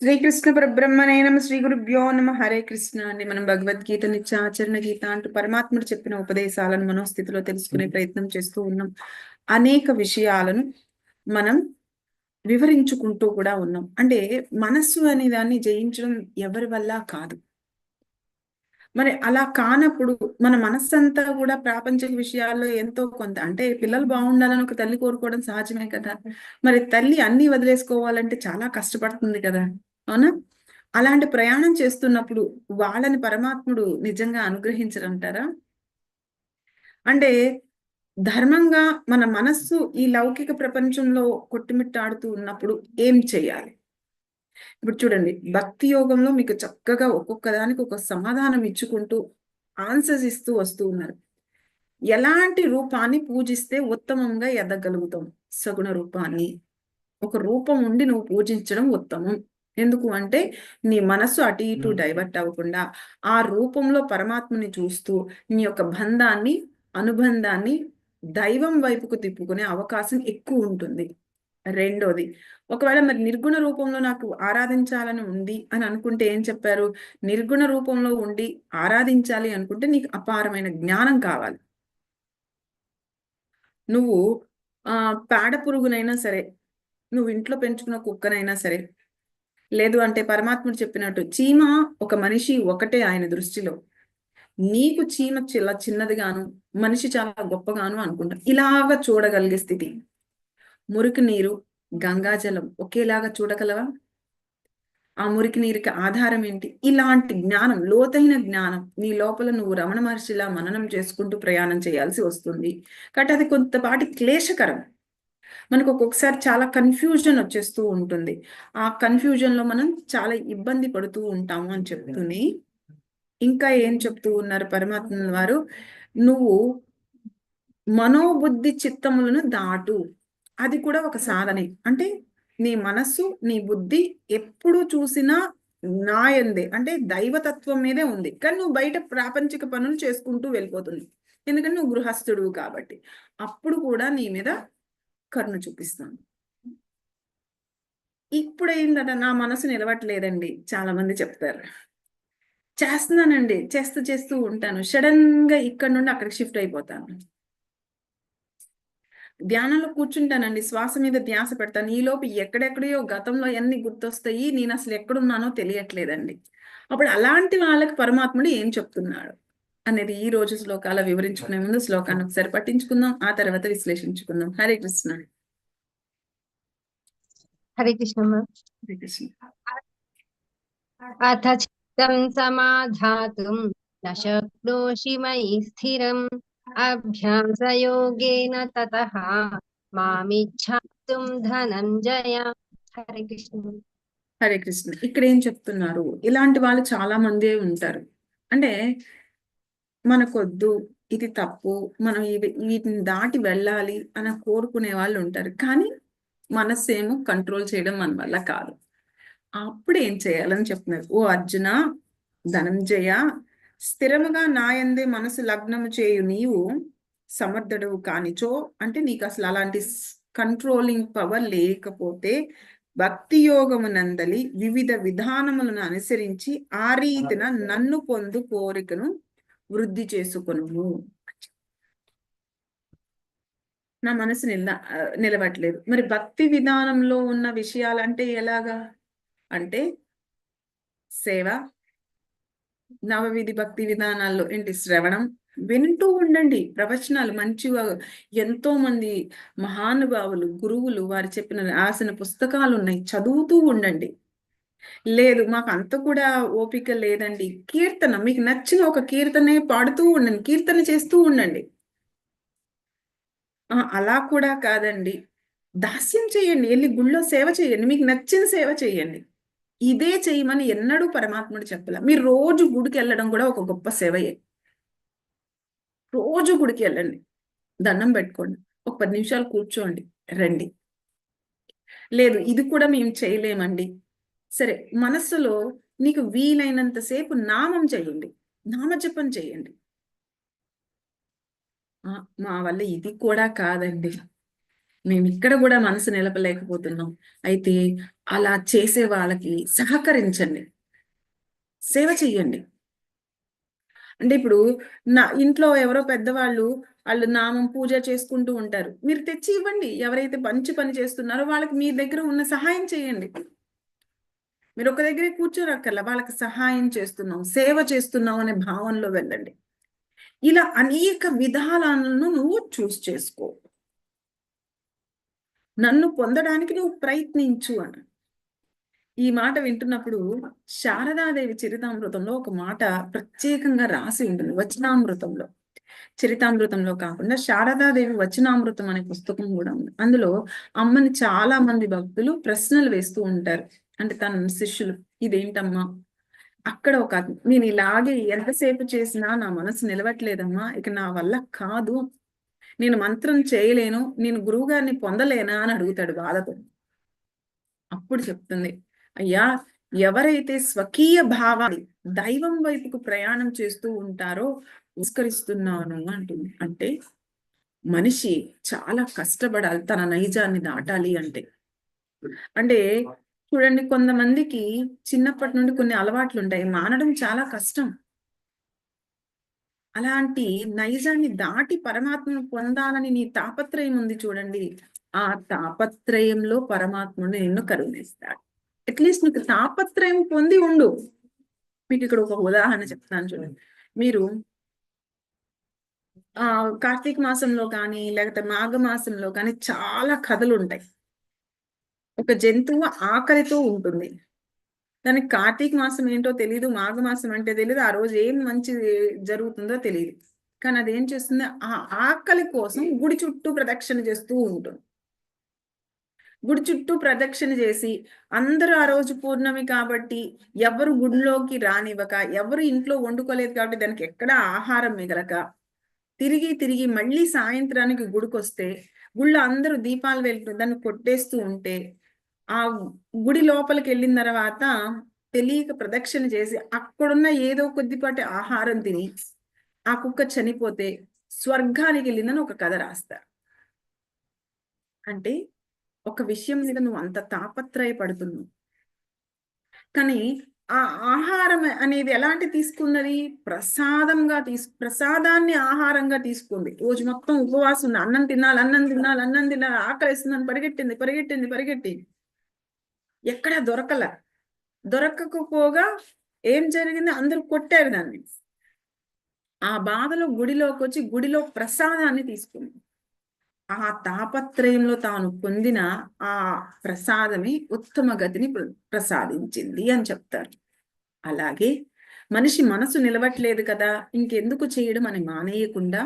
శ్రీకృష్ణ పరబ్రహ్మనే నమ శ్రీ గురుభ్యో నమ. హరే కృష్ణ అండి. మనం భగవద్గీత నిత్య ఆచరణ గీత అంటూ పరమాత్ముడు చెప్పిన ఉపదేశాలను మనోస్థితిలో తెలుసుకునే ప్రయత్నం చేస్తూ ఉన్నాం. అనేక విషయాలను మనం వివరించుకుంటూ కూడా ఉన్నాం. అంటే మనస్సు అనే దాన్ని జయించడం ఎవరి వల్ల కాదు. మరి అలా కానప్పుడు మన మనస్సంతా కూడా ప్రాపంచిక విషయాల్లో ఎంతో కొంత అంటే పిల్లలు బాగుండాలని ఒక తల్లి కోరుకోవడం సహజమే కదా. మరి తల్లి అన్ని వదిలేసుకోవాలంటే చాలా కష్టపడుతుంది కదా. అవునా? అలాంటి ప్రయాణం చేస్తున్నప్పుడు వాళ్ళని పరమాత్ముడు నిజంగా అనుగ్రహించరంటారా? అంటే ధర్మంగా మన మనస్సు ఈ లౌకిక ప్రపంచంలో కొట్టుమిట్టాడుతూ ఉన్నప్పుడు ఏం చేయాలి? ఇప్పుడు చూడండి భక్తి యోగంలో మీకు చక్కగా ఒక్కొక్క దానికి ఒక సమాధానం ఇచ్చుకుంటూ ఆన్సర్స్ ఇస్తూ వస్తూ ఉన్నారు. ఎలాంటి రూపాన్ని పూజిస్తే ఉత్తమంగా ఎదగలుగుతాం? సగుణ రూపాన్ని. ఒక రూపం ఉండి నువ్వు పూజించడం ఉత్తమం. ఎందుకు అంటే నీ మనస్సు అటు ఇటు డైవర్ట్ అవ్వకుండా ఆ రూపంలో పరమాత్మని చూస్తూ నీ యొక్క బంధాన్ని అనుబంధాన్ని దైవం వైపుకు తిప్పుకునే అవకాశం ఎక్కువ ఉంటుంది. రెండోది ఒకవేళ మరి నిర్గుణ రూపంలో నాకు ఆరాధించాలని ఉంది అని అనుకుంటే ఏం చెప్పారు? నిర్గుణ రూపంలో ఉండి ఆరాధించాలి అనుకుంటే నీకు అపారమైన జ్ఞానం కావాలి. నువ్వు ఆ పేడ పురుగునైనా సరే నువ్వు ఇంట్లో పెంచుకున్న కుక్కనైనా సరే లేదు అంటే పరమాత్ముడు చెప్పినట్టు చీమ ఒక మనిషి ఒకటే ఆయన దృష్టిలో. నీకు చీమ చాలా చిన్నదిగాను మనిషి చాలా గొప్పగాను అనుకుంటా. ఇలాగా చూడగలిగే స్థితి. మురికి నీరు గంగాజలం ఒకేలాగా చూడగలవా? ఆ మురికి నీరుకి ఆధారం ఏంటి? ఇలాంటి జ్ఞానం లోతైన జ్ఞానం నీ లోపల నువ్వు రమణ మహర్షిలా మననం చేసుకుంటూ ప్రయాణం చేయాల్సి వస్తుంది. కాబట్టి అది కొంతపాటి క్లేశకరం. మనకు ఒక్కొక్కసారి చాలా కన్ఫ్యూజన్ వచ్చేస్తూ ఉంటుంది. ఆ కన్ఫ్యూజన్లో మనం చాలా ఇబ్బంది పడుతూ ఉంటాము అని చెప్తూనే ఇంకా ఏం చెప్తూ ఉన్నారు పరమాత్మ వారు? నువ్వు మనోబుద్ధి చిత్తములను దాటు. అది కూడా ఒక సాధనే. అంటే నీ మనస్సు నీ బుద్ధి ఎప్పుడు చూసినా నాయందే. అంటే దైవతత్వం మీదే ఉంది. కానీ నువ్వు బయట ప్రాపంచిక పనులు చేసుకుంటూ వెళ్ళిపోతుంది ఎందుకంటే నువ్వు గృహస్థుడు కాబట్టి. అప్పుడు కూడా నీ మీద కరుణ చూపిస్తాను. ఇప్పుడు ఏంటంటే నా మనసు నిలవట్లేదండి చాలా మంది చెప్తారు. చేస్తున్నానండి చేస్తూ చేస్తూ ఉంటాను. సడన్గా ఇక్కడ నుండి అక్కడికి షిఫ్ట్ అయిపోతాను. ధ్యానంలో కూర్చుంటానండి శ్వాస మీద ధ్యాస పెడతాను. ఈ లోపు గతంలో ఎన్ని గుర్తొస్తాయి నేను అసలు ఎక్కడున్నానో తెలియట్లేదండి. అప్పుడు అలాంటి వాళ్ళకి పరమాత్ముడు ఏం చెప్తున్నాడు? అనేది ఈ రోజు శ్లోకాల వివరించుకునే ముందు శ్లోకాన్ని ఒకసారి పట్టించుకుందాం ఆ తర్వాత విశ్లేషించుకుందాం. హరే కృష్ణ. హరే కృష్ణ హరే కృష్ణ. అథ చిత్తం సమాధాతుం మయి స్థిరం అభ్యాసయోగేన తతః మామిచ్ఛాతుం ధనంజయ. హరే కృష్ణ. హరే కృష్ణ. ఇక్కడ ఏం చెప్తున్నారు? ఇలాంటి వాళ్ళు చాలా మందే ఉంటారు. అంటే మనకొద్దు ఇది తప్పు మనం వీటిని దాటి వెళ్ళాలి అని కోరుకునే వాళ్ళు ఉంటారు. కానీ మనస్సు ఏమో కంట్రోల్ చేయడం మన వల్ల కాదు. అప్పుడు ఏం చేయాలని చెప్తున్నారు? ఓ అర్జున ధనంజయ స్థిరముగా నాయందే మనసు లగ్నము చేయు నీవు సమర్థుడు కానిచో అంటే నీకు అసలు అలాంటి కంట్రోలింగ్ పవర్ లేకపోతే భక్తి యోగమునందలి వివిధ విధానములను అనుసరించి ఆ రీతిన నన్ను పొందు కోరికను వృద్ధి చేసుకొనుము. నా మనసు నిల నిలవట్లేదు మరి భక్తి విధానంలో ఉన్న విషయాలంటే ఎలాగా? అంటే సేవ నవవిధి భక్తి విధానాల్లో ఏంటి? శ్రవణం. వింటూ ఉండండి. ప్రవచనాలు మంచిగా ఎంతో మంది మహానుభావులు గురువులు వారు చెప్పిన రాసిన పుస్తకాలు ఉన్నాయి. చదువుతూ ఉండండి. లేదు మాకు అంత కూడా ఓపిక లేదండి. కీర్తన మీకు నచ్చిన ఒక కీర్తనే పాడుతూ ఉండండి కీర్తన చేస్తూ ఉండండి. అలా కూడా కాదండి. దాస్యం చేయండి వెళ్ళి గుళ్ళో సేవ చేయండి మీకు నచ్చిన సేవ చేయండి. ఇదే చేయమని ఎన్నడూ పరమాత్ముడు చెప్పలే. మీరు రోజు గుడికి వెళ్ళడం కూడా ఒక గొప్ప సేవయే. రోజు గుడికి వెళ్ళండి దండం పెట్టుకోండి ఒక పది నిమిషాలు కూర్చోండి రండి. లేదు ఇది కూడా మేము చేయలేమండి. సరే మనస్సులో నీకు వీలైనంతసేపు నామం చేయండి నామజపం చేయండి మా వల్ల ఇది కూడా కాదండి. మేము ఇక్కడ కూడా మనసు నిలపలేకపోతున్నాం. అయితే అలా చేసే వాళ్ళకి సహకరించండి. సేవ చెయ్యండి. అంటే ఇప్పుడు నా ఇంట్లో ఎవరో పెద్దవాళ్ళు వాళ్ళు నామం పూజ చేసుకుంటూ ఉంటారు. మీరు తెచ్చి ఇవ్వండి. ఎవరైతే మంచి పని చేస్తున్నారో వాళ్ళకి మీ దగ్గర ఉన్న సహాయం చేయండి మీరు ఒక దగ్గరే కూర్చోరక్కర్లా వాళ్ళకి సహాయం చేస్తున్నాం సేవ చేస్తున్నాం అనే భావనలో వెళ్ళండి. ఇలా అనేక విధాలను నువ్వు చూస్ చేసుకో. నన్ను పొందడానికి నువ్వు ప్రయత్నించు అని ఈ మాట వింటున్నప్పుడు శారదాదేవి చరితామృతంలో ఒక మాట ప్రత్యేకంగా రాసి ఉంటుంది వచనామృతంలో. చరితామృతంలో కాకుండా శారదాదేవి వచనామృతం అనే పుస్తకం కూడా ఉంది. అందులో అమ్మని చాలా మంది భక్తులు ప్రశ్నలు వేస్తూ ఉంటారు. అంటే తన శిష్యులు ఇదేంటమ్మా? అక్కడ ఒక నేను ఇలాగే ఎంతసేపు చేసినా నా మనసు నిలవట్లేదమ్మా. ఇక నా వల్ల కాదు. నేను మంత్రం చేయలేను. నేను గురువు గారిని పొందలేనా అని అడుగుతాడు బాధతో అప్పుడు చెప్తుంది అయ్యా ఎవరైతే స్వకీయ భావాన్ని దైవం వైపుకు ప్రయాణం చేస్తూ ఉంటారో నమస్కరిస్తున్నాను అంటుంది. అంటే మనిషి చాలా కష్టపడాలి తన నైజాన్ని దాటాలి అంటే. అంటే చూడండి కొంతమందికి చిన్నప్పటి నుండి కొన్ని అలవాట్లు ఉంటాయి మానడం చాలా కష్టం. అలాంటి నైజాన్ని దాటి పరమాత్మను పొందాలని నీ తాపత్రయం ఉంది చూడండి. ఆ తాపత్రయంలో పరమాత్ముడు నిన్ను కరుణిస్తాడు. అట్లీస్ట్ నీకు తాపత్రయం పొంది ఉండు. మీకు ఇక్కడ ఒక ఉదాహరణ చెప్తాను చూడండి. మీరు ఆ కార్తీక మాసంలో కానీ లేకపోతే మాఘ మాసంలో కానీ చాలా కథలు ఉంటాయి ఒక జంతువు ఆకలితో ఉంటుంది. దానికి కార్తీక మాసం ఏంటో తెలియదు మాఘ మాసం అంటే తెలియదు ఆ రోజు ఏం మంచి జరుగుతుందో తెలియదు కానీ అదేం చేస్తుంది? ఆ ఆకలి కోసం గుడి చుట్టూ ప్రదక్షిణ చేస్తూ ఉంటుంది. గుడి చుట్టూ ప్రదక్షిణ చేసి అందరూ ఆ రోజు పూర్ణమి కాబట్టి ఎవరు గుడిలోకి రానివ్వక ఎవరు ఇంట్లో వండుకోలేదు కాబట్టి దానికి ఎక్కడ ఆహారం మిగలక తిరిగి తిరిగి మళ్ళీ సాయంత్రానికి గుడికొస్తే గుళ్ళో అందరూ దీపాలు వెళ్తూ దాన్ని కొట్టేస్తూ ఉంటే ఆ గుడి లోపలికి వెళ్ళిన తర్వాత తెలియక ప్రదక్షిణ చేసి అక్కడున్న ఏదో కొద్దిపాటి ఆహారం తిని ఆ కుక్క చనిపోతే స్వర్గానికి వెళ్ళిందని ఒక కథ రాస్తారు. అంటే ఒక విషయం మీద నువ్వు అంత తాపత్రయపడుతున్నావు. కానీ ఆ ఆహారం అనేది ఎలాంటి తీసుకున్నది? ప్రసాదంగా తీసు ప్రసాదాన్ని ఆహారంగా తీసుకుంది రోజు మొత్తం ఉపవాసం ఉంది అన్నం తినాలి అన్నం తినాలి అన్నం తినాలి ఆకలిస్తుందని పరిగెట్టింది పరిగెట్టింది పరిగెట్టింది. ఎక్కడా దొరకల. దొరకకపోగా ఏం జరిగింది? అందరూ కొట్టారు దాన్ని. ఆ బాధలో గుడిలోకి వచ్చి గుడిలో ప్రసాదాన్ని తీసుకుంది. ఆ తాపత్రయంలో తాను పొందిన ఆ ప్రసాదమే ఉత్తమ గతిని ప్రసాదించింది అని చెప్తారు. అలాగే మనిషి మనసు నిలవట్లేదు కదా ఇంకెందుకు చేయడం అని మానేయకుండా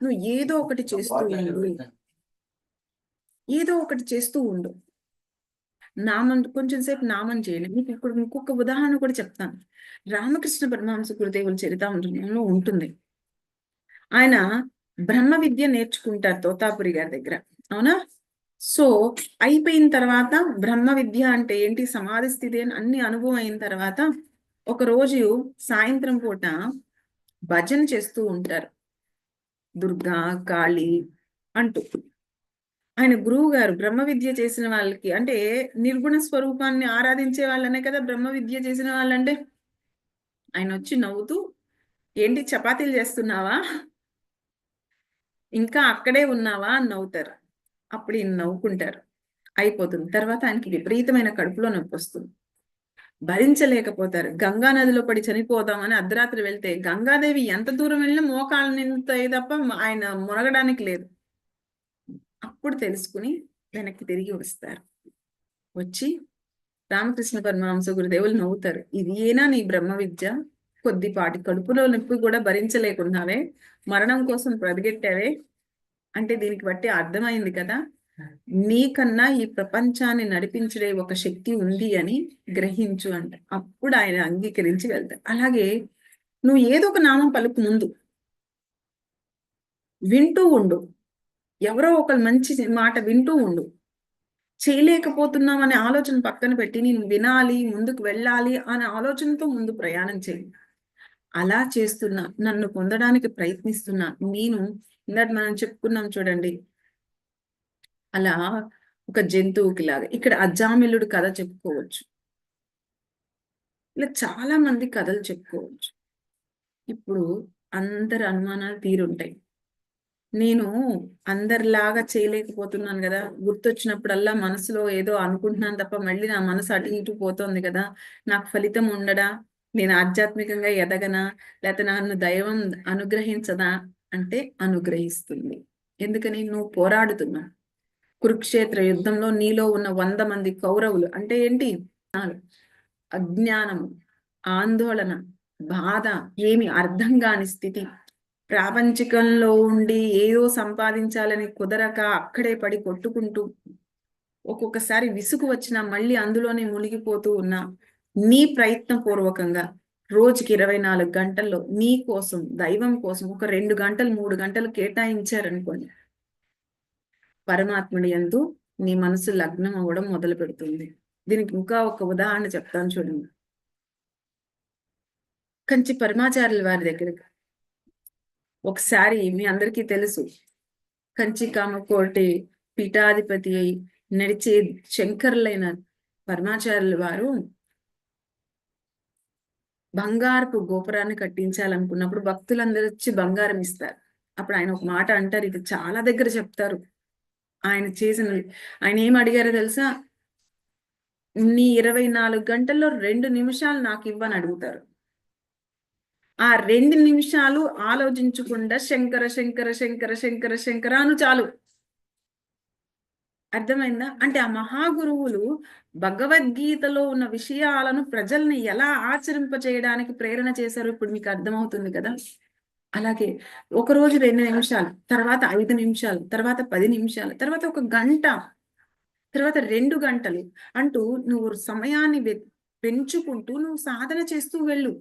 నువ్వు ఏదో ఒకటి చేస్తూ ఉండు. ఏదో ఒకటి చేస్తూ ఉండు. నామం కొంచెం సేపు నామం చేయండి. మీకు ఇప్పుడు ఇంకొక ఉదాహరణ కూడా చెప్తాను. రామకృష్ణ పరమహంస గురుదేవుల చరితామృతంలో ఉంటుంది. ఆయన బ్రహ్మ విద్య నేర్చుకుంటారు తోతాపురి గారి దగ్గర. అవునా? సో అయిపోయిన తర్వాత బ్రహ్మ విద్య అంటే ఏంటి? సమాధి స్థితి అని అన్ని అనుభవం అయిన తర్వాత ఒక రోజు సాయంత్రం పూట భజన చేస్తూ ఉంటారు. దుర్గా కాళీ అంటూ. ఆయన గురువు గారు బ్రహ్మ విద్య చేసిన వాళ్ళకి అంటే నిర్గుణ స్వరూపాన్ని ఆరాధించే వాళ్ళనే కదా బ్రహ్మ విద్య చేసిన వాళ్ళంటే? ఆయన వచ్చి నవ్వుతూ ఏంటి చపాతీలు చేస్తున్నావా? ఇంకా అక్కడే ఉన్నావా? అని నవ్వుతారు. అప్పుడు ఈయన నవ్వుకుంటారు. అయిపోతుంది. తర్వాత ఆయనకి విపరీతమైన కడుపులో నొప్పి వస్తుంది. భరించలేకపోతారు. గంగా నదిలో పడి చనిపోదామని అర్ధరాత్రి వెళ్తే గంగాదేవి ఎంత దూరం వెళ్ళినా మోకాళ్ళ నిందుతాయి తప్ప ఆయన మునగడానికి లేదు. అప్పుడు తెలుసుకుని వెనక్కి తిరిగి వస్తారు. వచ్చి రామకృష్ణ పరమహంస గురుదేవులు నవ్వుతారు. ఇది ఏనా నీ బ్రహ్మ విద్య? కొద్దిపాటి కడుపులో నొప్పి కూడా భరించలేకున్నావే. మరణం కోసం బ్రతికెట్టావే అంటే దీనికి బట్టి అర్థమైంది కదా. నీకన్నా ఈ ప్రపంచాన్ని నడిపించడే ఒక శక్తి ఉంది అని గ్రహించు అంట. అప్పుడు ఆయన అంగీకరించి వెళ్తారు. అలాగే నువ్వు ఏదో ఒక నామం పలుకు ముందు వింటూ ఉండు. ఎవరో ఒకరు మంచి మాట వింటూ ఉండు. చేయలేకపోతున్నాం అనే ఆలోచన పక్కన పెట్టి నేను వినాలి ముందుకు వెళ్ళాలి అనే ఆలోచనతో ముందు ప్రయాణం చేయి. అలా చేస్తున్నా నన్ను పొందడానికి ప్రయత్నిస్తున్నా. నేను ఇందాక మనం చెప్పుకున్నాం చూడండి. అలా ఒక జంతువుకి లాగా ఇక్కడ అజామిలుడు కథ చెప్పుకోవచ్చు. ఇలా చాలా మంది కథలు చెప్పుకోవచ్చు. ఇప్పుడు అందరి అనుమానాలు తీరుంటాయి. నేను అందరిలాగా చేయలేకపోతున్నాను కదా. గుర్తొచ్చినప్పుడల్లా మనసులో ఏదో అనుకుంటున్నాను తప్ప మళ్ళీ నా మనసు అటు ఇటు పోతోంది కదా. నాకు ఫలితం ఉండడా? నేను ఆధ్యాత్మికంగా ఎదగనా? లేకపోతే నన్ను దైవం అనుగ్రహించదా? అంటే అనుగ్రహిస్తుంది. ఎందుకని? నువ్వు పోరాడుతున్నావు కురుక్షేత్ర యుద్ధంలో నీలో ఉన్న వంద మంది కౌరవులు అంటే ఏంటి? అజ్ఞానము ఆందోళన బాధ ఏమి అర్థం కాని స్థితి. ప్రాపంచికంలో ఉండి ఏదో సంపాదించాలని కుదరక అక్కడే పడి కొట్టుకుంటూ ఒక్కొక్కసారి విసుగు వచ్చినా మళ్ళీ అందులోనే మునిగిపోతూ ఉన్నా నీ ప్రయత్నపూర్వకంగా రోజుకి ఇరవై నాలుగు గంటల్లో నీ కోసం దైవం కోసం ఒక రెండు గంటలు మూడు గంటలు కేటాయించారనుకోండి. పరమాత్ముడి ఎందు నీ మనసు లగ్నం అవ్వడం మొదలు పెడుతుంది. దీనికి ఇంకా ఒక ఉదాహరణ చెప్తాను చూడండి. కంచి పరమాచార్యుల వారి దగ్గరకు ఒకసారి మీ అందరికీ తెలుసు. కంచికామ కోటి పీఠాధిపతి అయి నడిచే శంకరులైన పరమాచార్యుల వారు బంగారపు గోపురాన్ని కట్టించాలనుకున్నప్పుడు భక్తులందరూ వచ్చి బంగారం ఇస్తారు. అప్పుడు ఆయన ఒక మాట అంటారు. ఇది చాలా దగ్గర చెప్తారు. ఆయన చేసిన ఆయన ఏం అడిగారో తెలుసా? నీ ఇరవై నాలుగు గంటల్లో రెండు నిమిషాలు నాకు ఇవ్వని అడుగుతారు. ఆ రెండు నిమిషాలు ఆలోచించకుండా శంకర శంకర శంకర శంకర శంకర అను చాలు. అర్థమైందా? అంటే ఆ మహాగురువులు భగవద్గీతలో ఉన్న విషయాలను ప్రజల్ని ఎలా ఆచరింప చేయడానికి ప్రేరణ చేశారో ఇప్పుడు మీకు అర్థమవుతుంది కదా. అలాగే ఒక రోజు రెండు నిమిషాలు తర్వాత ఐదు నిమిషాలు తర్వాత పది నిమిషాలు తర్వాత ఒక గంట తర్వాత రెండు గంటలు అంటూ నువ్వు సమయాన్ని పెంచుకుంటూ నువ్వు సాధన చేస్తూ వెళ్ళు.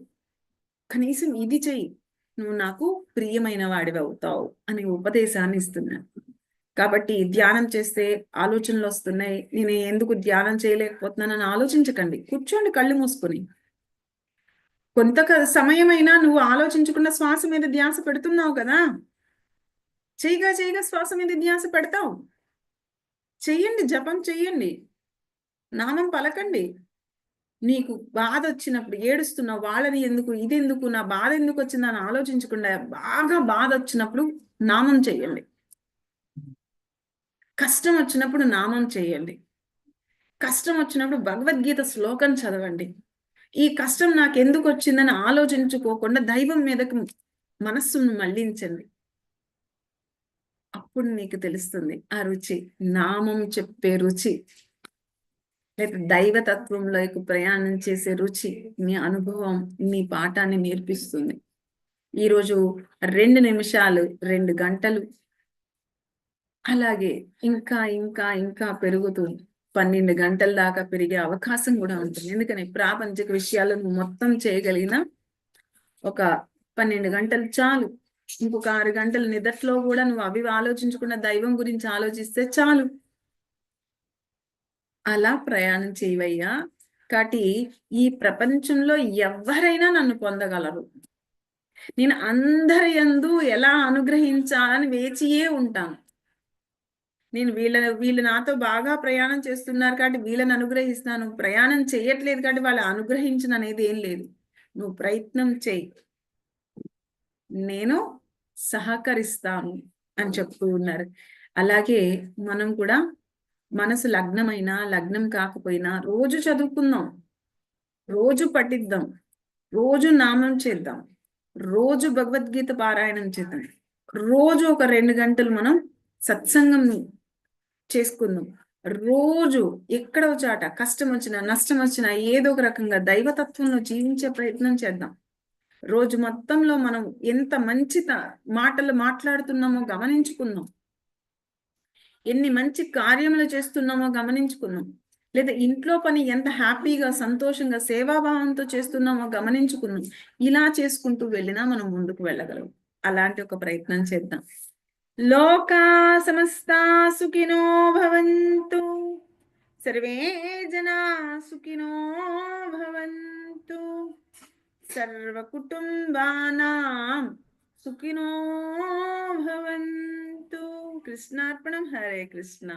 కనీసం ఇది చెయ్యి నువ్వు నాకు ప్రియమైన వాడివి అవుతావు అనే ఉపదేశాన్ని ఇస్తున్నాను కాబట్టి ధ్యానం చేస్తే ఆలోచనలు వస్తున్నాయి. నేను ఎందుకు ధ్యానం చేయలేకపోతున్నానని ఆలోచించకండి. కూర్చోండి కళ్ళు మూసుకొని. కొంత సమయమైనా నువ్వు ఆలోచించకుండా శ్వాస మీద ధ్యాస పెడుతున్నావు కదా? చేయగా చేయగా శ్వాస మీద ధ్యాస పెడతావు. చెయ్యండి జపం చెయ్యండి. నామం పలకండి. నీకు బాధ వచ్చినప్పుడు ఏడుస్తున్నావు వాళ్ళని ఎందుకు ఇది ఎందుకు నా బాధ ఎందుకు వచ్చిందని ఆలోచించకుండా బాగా బాధ వచ్చినప్పుడు నామం చేయండి. కష్టం వచ్చినప్పుడు నామం చేయండి. కష్టం వచ్చినప్పుడు భగవద్గీత శ్లోకం చదవండి. ఈ కష్టం నాకు ఎందుకు వచ్చిందని ఆలోచించుకోకుండా దైవం మీదకు మనస్సును మళ్ళించండి అప్పుడు నీకు తెలుస్తుంది ఆ రుచి నామం చెప్పే రుచి. లేదా దైవతత్వంలోకి ప్రయాణం చేసే రుచి నీ అనుభవం నీ పాఠాన్ని నేర్పిస్తుంది. ఈరోజు రెండు నిమిషాలు రెండు గంటలు అలాగే ఇంకా ఇంకా ఇంకా పెరుగుతూ పన్నెండు గంటల దాకా పెరిగే అవకాశం కూడా ఉంటుంది. ఎందుకని? ప్రాపంచిక విషయాలను మొత్తం చేయగలిగిన ఒక పన్నెండు గంటలు చాలు. ఇంకొక ఆరు గంటలు నిదట్లో కూడా నువ్వు అవి ఆలోచించకుండా దైవం గురించి ఆలోచిస్తే చాలు. అలా ప్రయాణం చేయవయ్యా. కాబట్టి ఈ ప్రపంచంలో ఎవరైనా నన్ను పొందగలరు. నేను అందరి ఎందు ఎలా అనుగ్రహించాలని వేచియే ఉంటాను. నేను వీళ్ళ వీళ్ళు నాతో బాగా ప్రయాణం చేస్తున్నారు కాబట్టి వీళ్ళని అనుగ్రహిస్తాను ప్రయాణం చేయట్లేదు కాబట్టి వాళ్ళు అనుగ్రహించిన అనేది ఏం లేదు. నువ్వు ప్రయత్నం చేయి. నేను సహకరిస్తాను అని చెప్తూ ఉన్నారు. అలాగే మనం కూడా మనసు లగ్నమైనా లగ్నం కాకపోయినా రోజు చదువుకుందాం. రోజు పఠిద్దాం. రోజు నామం చేద్దాం. రోజు భగవద్గీత పారాయణం చేద్దాం. రోజు ఒక రెండు గంటలు మనం సత్సంగం చేసుకుందాం. రోజు ఎక్కడో చాట కష్టం వచ్చినా నష్టం వచ్చినా ఏదో ఒక రకంగా దైవతత్వంలో జీవించే ప్రయత్నం చేద్దాం. రోజు మొత్తంలో మనం ఎంత మంచి మాటలు మాట్లాడుతున్నామో గమనించుకుందాం. ఎన్ని మంచి కార్యములు చేస్తున్నామో గమనించుకున్నాం. లేదా ఇంట్లో పని ఎంత హ్యాపీగా సంతోషంగా సేవాభావంతో చేస్తున్నామో గమనించుకున్నాం. ఇలా చేసుకుంటూ వెళ్ళినా మనం ముందుకు వెళ్ళగలం. అలాంటి ఒక ప్రయత్నం చేద్దాం. లోకా సమస్తా సుఖినో భవంతు. సర్వే జనా సుఖినో భవంతు. సర్వ సర్వకుటుంబానాం సుఖినో భవంతు. కృష్ణార్పణం హరే కృష్ణ.